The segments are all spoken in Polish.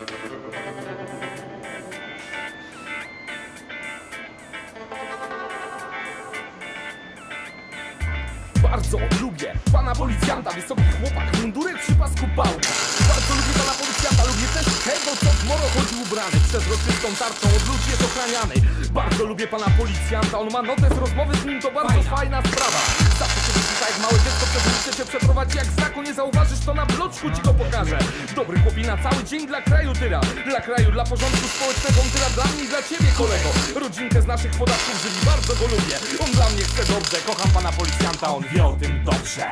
Bardzo lubię pana policjanta, wysoki chłopak, mundurek przy pasku pałka. Bardzo lubię pana policjanta, lubię też tego, co w moro chodzi ubrany. Przezroczystą tarczą od ludzi jest ochraniany. Bardzo lubię pana policjanta, on ma notes rozmowy z nim, to bardzo fajna, sprawa. Zawsze się wyświeca jak małe dziecko, przez ulicę cię przeprowadzi, jak znaku nie zauważysz, to na bloczku ci go pokażę. Dobry chłopina, cały dzień dla kraju tyra. Dla kraju, dla porządku społecznego, tyra dla mnie i dla ciebie, kolego. Rodzinkę z naszych podatków żywi, bardzo go lubię. On dla mnie chce dobrze, kocham pana policjanta, on wie o tym dobrze.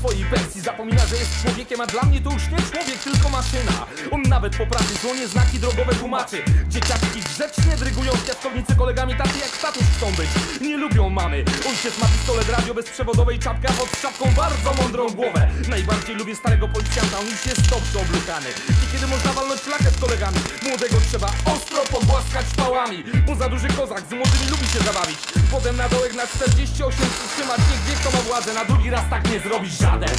Swojej pensji zapomina, że jest człowiekiem, a dla mnie to już nie człowiek, tylko maszyna. On nawet po pracy dzwonie znaki drogowe tłumaczy. Dzieciaczki grzecznie drygują w piaskownicy kolegami tacy jak status chcą być. Nie lubią mamy. Ojciec ma pistolet radio bezprzewodowej czapkę, a pod czapką bardzo mądrą głowę. Najbardziej lubię starego policjanta, on już jest dobrze oblukany. I kiedy można walnąć flakę z kolegami, młodego trzeba ostro pogłaskać pałami. Bo za duży kozak z młodymi lubi się zabawić. Potem na dołek na 48 trzymać, niech wie kto ma władzę. Na drugi raz tak nie zrobi żaden.